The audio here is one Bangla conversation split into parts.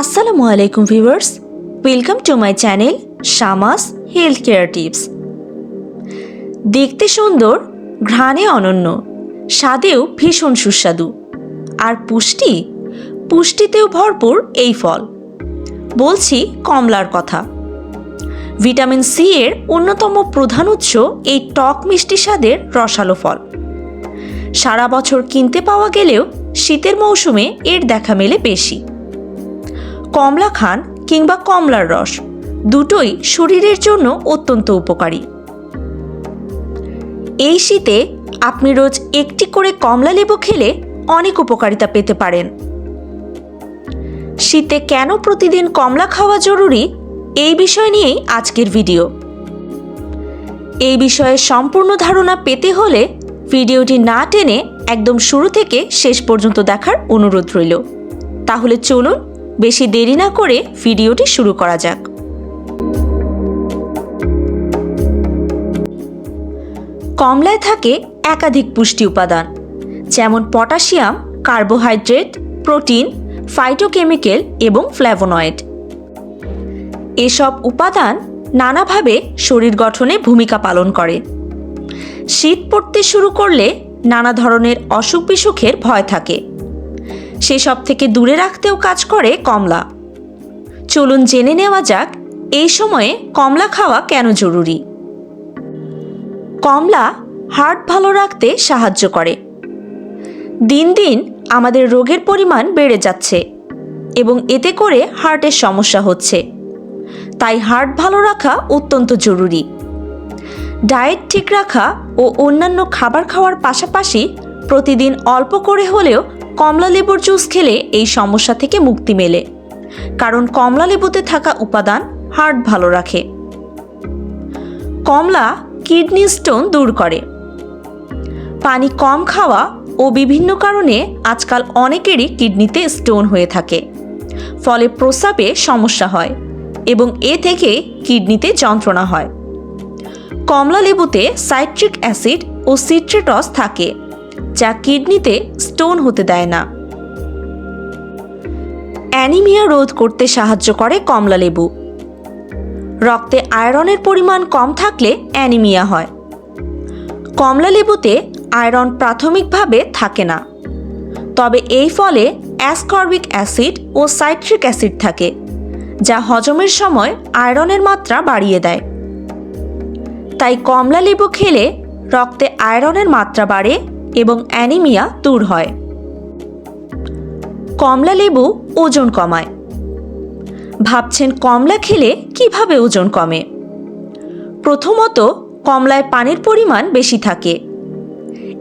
আসসালামু আলাইকুম viewers. Welcome to my channel Shama's health care tips দেখতে সুন্দর, ঘ্রাণে অনন্য, স্বাদেও ভীষণ সুস্বাদু। আর পুষ্টি? পুষ্টিতেও ভরপুর এই ফল। বলছি কমলার কথা। ভিটামিন সি এর অন্যতম প্রধান উৎস এই টক মিষ্টি স্বাদের রসালো ফল। সারা বছর কিনতে পাওয়া গেলেও শীতের মৌসুমে এর দেখা মেলে বেশি। কমলা খান কিংবা কমলার রস, দুটোই শরীরের জন্য অত্যন্ত উপকারী। এই শীতে আপনি রোজ একটি করে কমলা লেবু খেলে অনেক উপকারিতা পেতে পারেন। শীতে কেন প্রতিদিন কমলা খাওয়া জরুরি? এই বিষয় নিয়েই আজকের ভিডিও। এই বিষয়ে সম্পূর্ণ ধারণা পেতে হলে ভিডিওটি না টেনে একদম শুরু থেকে শেষ পর্যন্ত দেখার অনুরোধ রইল। তাহলে চলুন বেশি দেরি না করে ভিডিওটি শুরু করা যাক। কমলায় থাকে একাধিক পুষ্টি উপাদান, যেমন পটাশিয়াম, কার্বোহাইড্রেট, প্রোটিন, ফাইটোকেমিক্যাল এবং ফ্ল্যাভোনয়েড। এসব উপাদান নানাভাবে শরীর গঠনে ভূমিকা পালন করে। শীত পড়তে শুরু করলে নানা ধরনের অসুখ বিসুখের ভয় থাকে। সেসব থেকে দূরে রাখতেও কাজ করে কমলা। চলুন জেনে নেওয়া যাক, এই সময়ে কমলা খাওয়া কেন জরুরি? কমলা হার্ট ভালো রাখতে সাহায্য করে। দিন দিন আমাদের রোগের পরিমাণ বেড়ে যাচ্ছে এবং এতে করে হার্টের সমস্যা হচ্ছে। তাই হার্ট ভালো রাখা অত্যন্ত জরুরি। ডায়েট ঠিক রাখা ও অন্যান্য খাবার খাওয়ার পাশাপাশি প্রতিদিন অল্প করে হলেও কমলা লেবুর জুস খেলে এই সমস্যা থেকে মুক্তি মেলে। কারণ কমলা লেবুতে থাকা উপাদান হার্ট ভালো রাখে। কমলা কিডনি স্টোন দূর করে। পানি কম খাওয়া ও বিভিন্ন কারণে আজকাল অনেকেরই কিডনিতে স্টোন হয়ে থাকে। ফলে প্রস্রাবে সমস্যা হয় এবং এ থেকে কিডনিতে যন্ত্রণা হয়। কমলা লেবুতে সাইট্রিক অ্যাসিড ও সিট্রেটস থাকে। যা কিডনিতে স্টোন হতে দেয় না। অ্যানিমিয়া রোধ করতে সাহায্য করে কমলা লেবু। রক্তে আয়রনের পরিমাণ কম থাকলে অ্যানিমিয়া হয়। কমলা লেবুতে আয়রন প্রাথমিকভাবে থাকে না। তবে এই ফলে অ্যাসকর্বিক অ্যাসিড ও সাইট্রিক অ্যাসিড থাকে, যা হজমের সময় আয়রনের মাত্রা বাড়িয়ে দেয়। তাই কমলা লেবু খেলে রক্তে আয়রনের মাত্রা বাড়ে এবং অ্যানিমিয়া দূর হয়। কমলা লেবু ওজন কমায়। ভাবছেন কমলা খেলে কীভাবে ওজন কমে? প্রথমত কমলায় পানির পরিমাণ বেশি থাকে।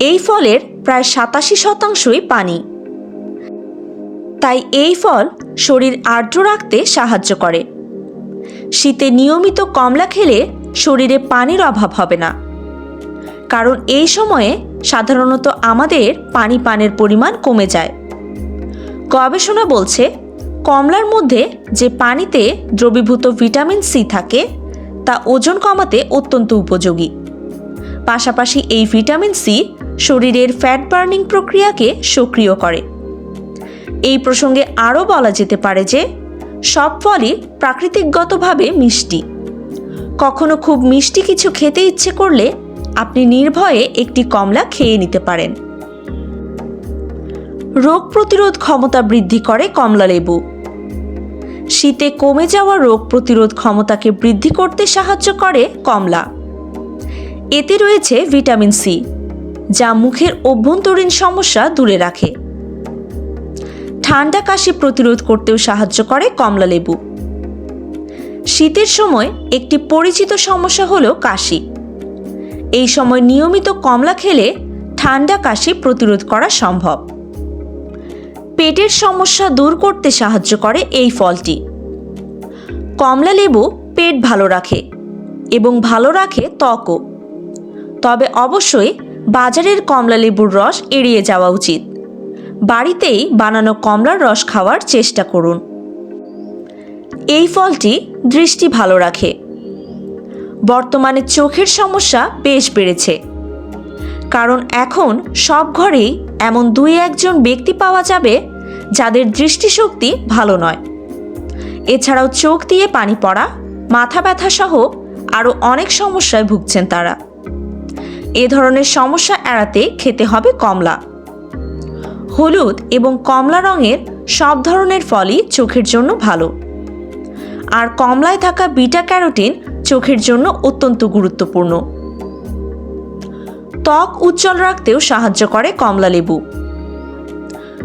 এই ফলের প্রায় সাতাশি শতাংশই পানি। তাই এই ফল শরীর আর্দ্র রাখতে সাহায্য করে। শীতে নিয়মিত কমলা খেলে শরীরে পানির অভাব হবে না। কারণ এই সময়ে সাধারণত আমাদের পানি পানের পরিমাণ কমে যায়। গবেষণা বলছে, কমলার মধ্যে যে পানিতে দ্রবীভূত ভিটামিন সি থাকে, তা ওজন কমাতে অত্যন্ত উপযোগী। পাশাপাশি এই ভিটামিন সি শরীরের ফ্যাট বার্নিং প্রক্রিয়াকে সক্রিয় করে। এই প্রসঙ্গে আরও বলা যেতে পারে যে, সব ফলই প্রাকৃতিকগতভাবে মিষ্টি। কখনো খুব মিষ্টি কিছু খেতে ইচ্ছে করলে আপনি নির্ভয়ে একটি কমলা খেয়ে নিতে পারেন। রোগ প্রতিরোধ ক্ষমতা বৃদ্ধি করে কমলা লেবু। শীতে কমে যাওয়া রোগ প্রতিরোধ ক্ষমতাকে বৃদ্ধি করতে সাহায্য করে কমলা। এতে রয়েছে ভিটামিন সি, যা মুখের অভ্যন্তরীণ সমস্যা দূরে রাখে। ঠান্ডা কাশি প্রতিরোধ করতেও সাহায্য করে কমলা লেবু। শীতের সময় একটি পরিচিত সমস্যা হলো কাশি। এই সময় নিয়মিত কমলা খেলে ঠান্ডা কাশি প্রতিরোধ করা সম্ভব। পেটের সমস্যা দূর করতে সাহায্য করে এই ফলটি। কমলা লেবু পেট ভালো রাখে এবং ভালো রাখে ত্বকও। তবে অবশ্যই বাজারের কমলা লেবুর রস এড়িয়ে যাওয়া উচিত। বাড়িতেই বানানো কমলার রস খাওয়ার চেষ্টা করুন। এই ফলটি দৃষ্টি ভালো রাখে। বর্তমানে চোখের সমস্যা বেশ বেড়েছে। কারণ এখন সব ঘরেই এমন দুই একজন ব্যক্তি পাওয়া যাবে যাদের দৃষ্টিশক্তি ভালো নয়। এছাড়াও চোখ দিয়ে পানি পড়া, মাথা ব্যথা সহ আরও অনেক সমস্যায় ভুগছেন তারা। এ ধরনের সমস্যা এড়াতে খেতে হবে কমলা। হলুদ এবং কমলা রঙের সব ধরনের ফলই চোখের জন্য ভালো। আর কমলায় থাকা বিটা ক্যারোটিন চোখের জন্য অত্যন্ত গুরুত্বপূর্ণ। ত্বক উজ্জ্বল রাখতেও সাহায্য করে কমলা লেবু।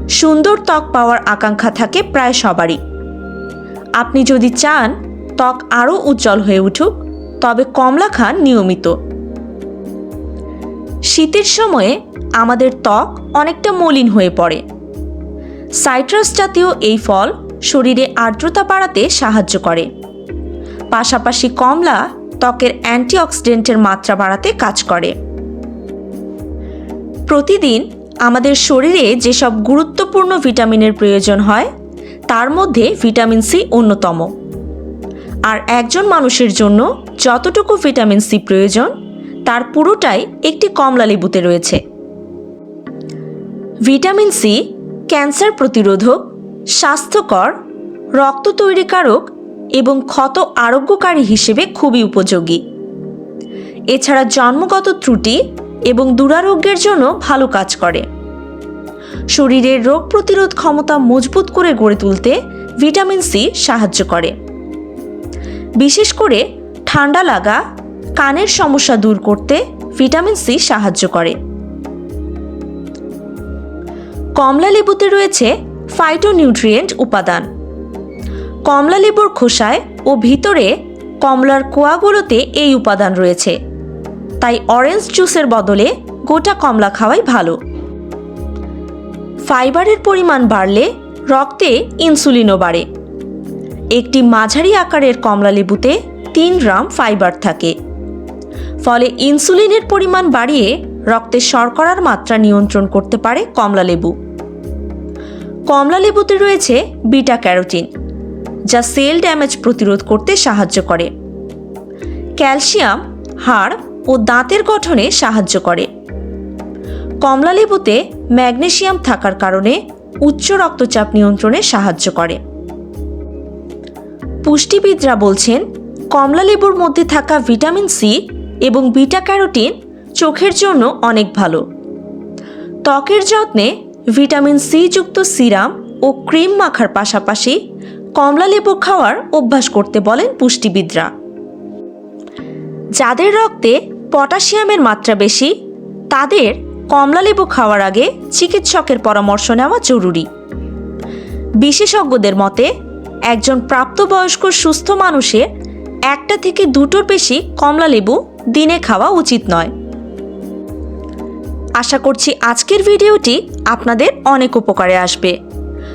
সুন্দর ত্বক পাওয়ার আকাঙ্ক্ষা থাকে প্রায় সবারই। আপনি যদি চান ত্বক আরও উজ্জ্বল হয়ে উঠুক, তবে কমলা খান নিয়মিত। শীতের সময়ে আমাদের ত্বক অনেকটা মলিন হয়ে পড়ে। সাইট্রাস জাতীয় এই ফল শরীরে আর্দ্রতা বাড়াতে সাহায্য করে। পাশাপাশি কমলা ত্বকের অ্যান্টিঅক্সিডেন্টের মাত্রা বাড়াতে কাজ করে। প্রতিদিন আমাদের শরীরে যেসব গুরুত্বপূর্ণ ভিটামিনের প্রয়োজন হয়, তার মধ্যে ভিটামিন সি অন্যতম। আর একজন মানুষের জন্য যতটুকু ভিটামিন সি প্রয়োজন, তার পুরোটাই একটি কমলা লেবুতে রয়েছে। ভিটামিন সি ক্যান্সার প্রতিরোধক, স্বাস্থ্যকর, রক্ত তৈরিকারক এবং ক্ষত আরোগ্যকারী হিসেবে খুবই উপযোগী। এছাড়া জন্মগত ত্রুটি এবং দুরারোগ্যের জন্য ভালো কাজ করে। শরীরের রোগ প্রতিরোধ ক্ষমতা মজবুত করে গড়ে তুলতে ভিটামিন সি সাহায্য করে। বিশেষ করে ঠান্ডা লাগা, কানের সমস্যা দূর করতে ভিটামিন সি সাহায্য করে। কমলা লেবুতে রয়েছে ফাইটোনিউট্রিয়েন্ট উপাদান। কমলা লেবুর খোসায় ও ভিতরে কমলার কোয়াগুলোতে এই উপাদান রয়েছে। তাই অরেঞ্জ জুসের বদলে গোটা কমলা খাওয়াই ভালো। ফাইবারের পরিমাণ বাড়লে রক্তে ইনসুলিনও বাড়ে। একটি মাঝারি আকারের কমলা লেবুতে তিন গ্রাম ফাইবার থাকে। ফলে ইনসুলিনের পরিমাণ বাড়িয়ে রক্তে শর্করার মাত্রা নিয়ন্ত্রণ করতে পারে কমলা লেবু কমলা লেবুতে রয়েছে বিটা ক্যারোটিন। যা সেল ড্যামেজ প্রতিরোধ করতে সাহায্য করে। ক্যালসিয়াম, হাড় ও দাঁতের গঠনে সাহায্য করে। কমলা লেবুতে ম্যাগনেসিয়াম থাকার কারণে উচ্চ রক্তচাপ নিয়ন্ত্রণে সাহায্য করে। পুষ্টিবিদরা বলছেন কমলা লেবুর মধ্যে থাকা ভিটামিন সি এবং বিটা ক্যারোটিন চোখের জন্য অনেক ভালো। ত্বকের যত্নে ভিটামিন সি যুক্ত সিরাম ও ক্রিম মাখার পাশাপাশি কমলা লেবু খাওয়ার অভ্যাস করতে বলেন পুষ্টিবিদরা। যাদের রক্তে পটাশিয়ামের মাত্রা বেশি, তাদের কমলা লেবু খাওয়ার আগে চিকিৎসকের পরামর্শ নেওয়া জরুরি। বিশেষজ্ঞদের মতে, একজন প্রাপ্তবয়স্ক সুস্থ মানুষের একটা থেকে দুটোর বেশি কমলা লেবু দিনে খাওয়া উচিত নয়। আশা করছি আজকের ভিডিওটি আপনাদের অনেক উপকারে আসবে।